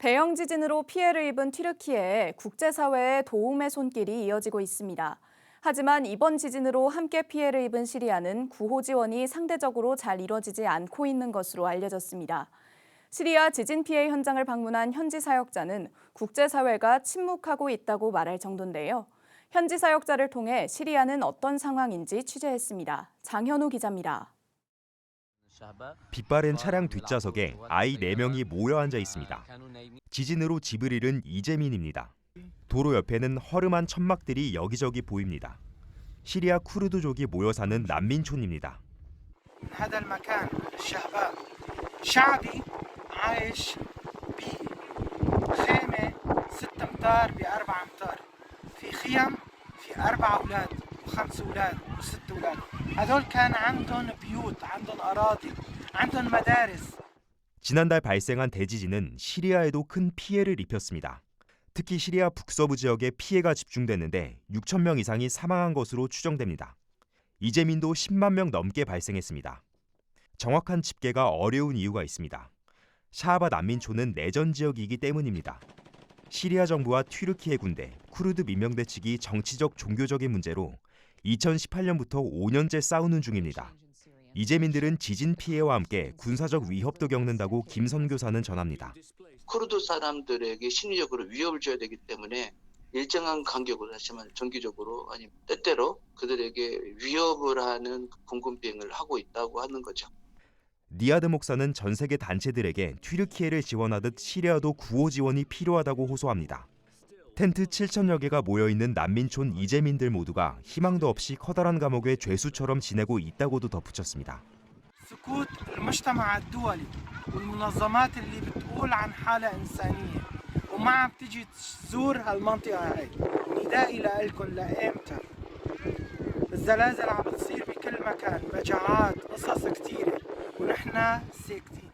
대형 지진으로 피해를 입은 튀르키예에 국제사회의 도움의 손길이 이어지고 있습니다. 하지만 이번 지진으로 함께 피해를 입은 시리아는 구호 지원이 상대적으로 잘 이뤄지지 않고 있는 것으로 알려졌습니다. 시리아 지진 피해 현장을 방문한 현지 사역자는 국제사회가 침묵하고 있다고 말할 정도인데요. 현지 사역자를 통해 시리아는 어떤 상황인지 취재했습니다. 장현우 기자입니다. 빛바랜 차량 뒷좌석에 아이 4명이 모여 앉아 있습니다. 지진으로 집을 잃은 이재민입니다. 도로 옆에는 허름한 천막들이 여기저기 보입니다. 시리아 쿠르드족이 모여 사는 난민촌입니다. من هذا المكان الشهباء شعبي عايش بخيمة ست امتار بأربع امتار في خيم في أربع أولاد وخمس أولاد وست أولاد هذول كان عندهم بيوت عندهم أراضي عندهم مدارس 지난달 발생한 대지진은 시리아에도 큰 피해를 입혔습니다. 특히 시리아 북서부 지역에 피해가 집중됐는데 6천 명 이상이 사망한 것으로 추정됩니다. 이재민도 10만 명 넘게 발생했습니다. 정확한 집계가 어려운 이유가 있습니다. 샤하바 난민촌은 내전 지역이기 때문입니다. 시리아 정부와 튀르키예 군대, 쿠르드 민병대 측이 정치적 종교적인 문제로 2018년부터 5년째 싸우는 중입니다. 이재민들은 지진 피해와 함께 군사적 위협도 겪는다고 김 선 교사는 전합니다. 쿠르드 사람들에게 심리적으로 위협을 줘야 되기 때문에 일정한 간격으로 하지만 정기적으로 아니면 때때로 그들에게 위협을 하는 공군 비행을 하고 있다고 하는 거죠. 니아드 목사는 전 세계 단체들에게 튀르키예를 지원하듯 시리아도 구호 지원이 필요하다고 호소합니다. 텐트 7천여 개가 모여 있는 난민촌 이재민들 모두가 희망도 없이 커다란 감옥의 죄수처럼 지내고 있다고도 덧붙였습니다. سكوت المجتمع الدولي والمنظمات اللي بتقول عن حالة إنسانية وما عم تجي تزور هالمنطقة هاي ندائي لإلكن لإمتى الزلازل عم بتصير بكل مكان مجاعات قصص كتيرة ونحنا ساكتين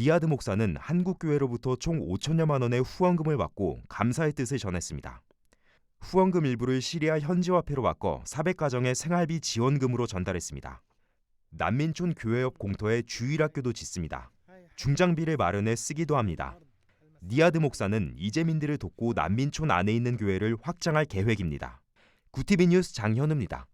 니아드 목사는 한국 교회로부터 총 5천여만 원의 후원금을 받고 감사의 뜻을 전했습니다. 후원금 일부를 시리아 현지화폐로 바꿔 400가정의 생활비 지원금으로 전달했습니다. 난민촌 교회 옆 공터에 주일학교도 짓습니다. 중장비를 마련해 쓰기도 합니다. 니아드 목사는 이재민들을 돕고 난민촌 안에 있는 교회를 확장할 계획입니다. 구티비 뉴스 장현우입니다.